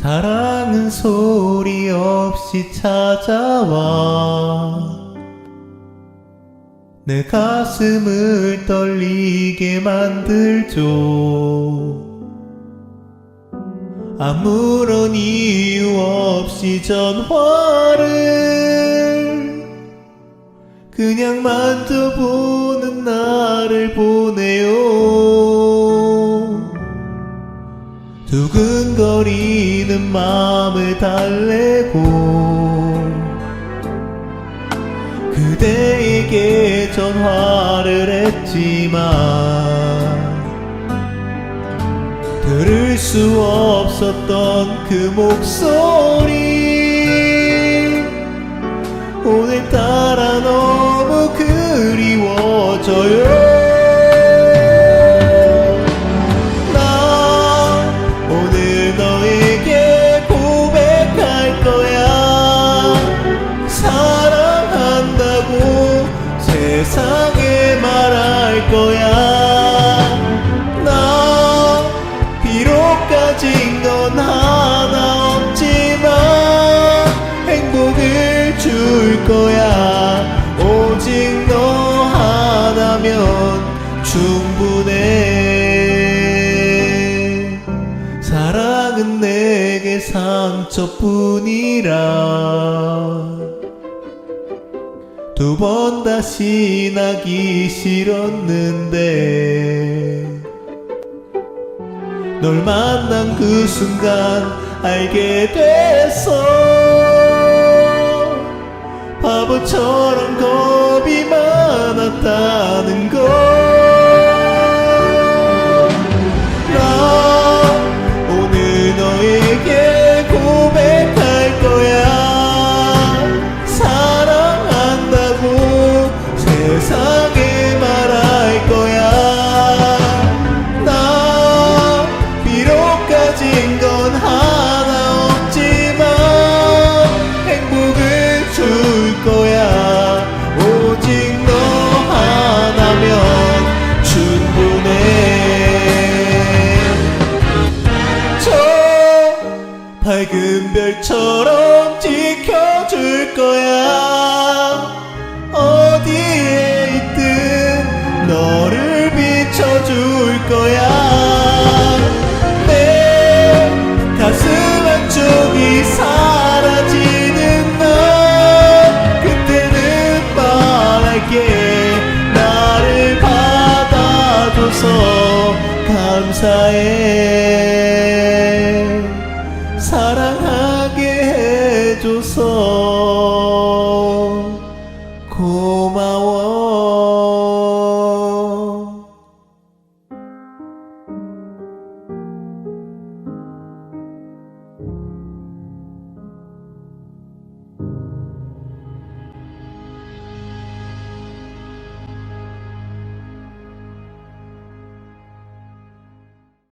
사랑은 소리 없이 찾아와. 내 가슴을 떨리게 만들죠. 아무런 이유 없이 전화를 그냥 만져보는 나를 보내요 두근거리는 마음을 달래고 그대에게 전화를 했지만 들을 수 없었던 그 목소리 거야. 나 비록 가진 건 하나 없지만 행복을 줄 거야. 오직 너 하나면 충분해. 사랑은 내게 상처뿐이라 두 번 다시 나기 싫었는데. 널 만난 그 순간 알게 됐어. 바보처럼 겁이 많았다는 걸 은 별처럼 지켜줄 거야. 어디에 있든 너를 비춰줄 거야. 내 가슴 한쪽이 사라지는 날 그때는 말할게. 나를 받아줘서 사랑하게 해줘서